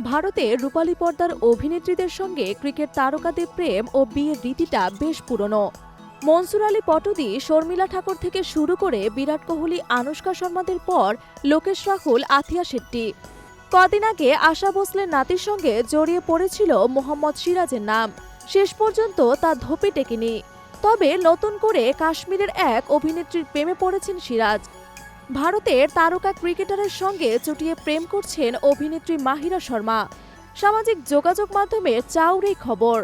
ভারতে রূপালী পর্দার অভিনেত্রীদের সঙ্গে ক্রিকেট তারকাদের প্রেম ও বিয়ের রীতিটা বেশ পুরনো। মনসুর আলী পটদি, শর্মিলা ঠাকুর থেকে শুরু করে বিরাট কোহলি, আনুষ্কা শর্মাদের পর লোকেশ রাহুল, আথিয়া শেট্টি। কদিন আগে আশা ভোসলের নাতির সঙ্গে জড়িয়ে পড়েছিল মোহাম্মদ সিরাজের নাম। শেষ পর্যন্ত তা ধোপে টেকেনি। তবে নতুন করে কাশ্মীরের এক অভিনেত্রীর প্রেমে পড়েছেন সিরাজ। ভারতের তারকা ক্রিকেটারের সঙ্গে চুটিয়ে প্রেম করছেন অভিনেত্রী মাহিরা শর্মা। সামাজিক যোগাযোগ মাধ্যমে চাউরেই খবর।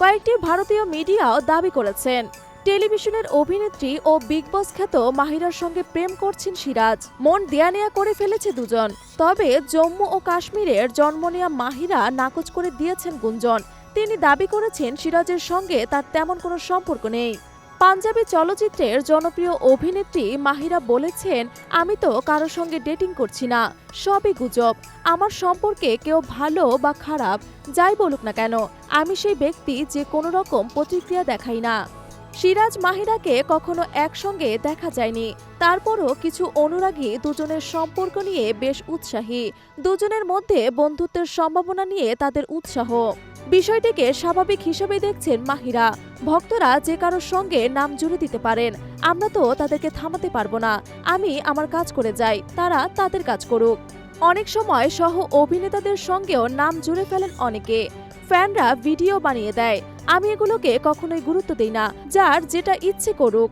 কয়েকটি ভারতীয় মিডিয়াও দাবি করেছেন, টেলিভিশনের অভিনেত্রী ও বিগ বস খ্যাত মাহিরার সঙ্গে প্রেম করছেন সিরাজ। মন দেয়া নেয়া করে ফেলেছে দুজন, তবে জম্মু ও কাশ্মীরের জন্ম নেয়া মাহিরা নাকচ করে দিয়েছেন গুঞ্জন। তিনি দাবি করেছেন, সিরাজের সঙ্গে তার তেমন কোনো সম্পর্ক নেই। পাঞ্জাবি চলচ্চিত্রের জনপ্রিয় অভিনেত্রী মাহিরা বলেছেন, আমি তো কারোর সঙ্গে ডেটিং করছি না, সবই গুজব। আমার সম্পর্কে কেউ ভালো বা খারাপ, যাই বলুক না কেন, আমি সেই ব্যক্তি যে কোনো রকম প্রতিক্রিয়া দেখাই না। সিরাজ মাহিরাকে কখনো একসঙ্গে দেখা যায়নি। তারপরও কিছু অনুরাগী দুজনের সম্পর্ক নিয়ে বেশ উৎসাহী। দুজনের মধ্যে বন্ধুত্বের সম্ভাবনা নিয়ে তাদের উৎসাহ। বিষয়টিকে স্বাভাবিক হিসেবে দেখছেন মাহিরা। ভক্তরা যে কারোর সঙ্গে নাম জুড়ে দিতে পারেন, আমরা তো তাদেরকে থামাতে পারব না। আমি আমার কাজ করে যাই, তারা তাদের কাজ করুক। অনেক সময় সহ অভিনেতাদের সঙ্গেও নাম জুড়ে ফেলেন অনেকে। ফ্যানরা ভিডিও বানিয়ে দেয়। আমি এগুলোকে কখনোই গুরুত্ব দিই না, যার যেটা ইচ্ছে করুক।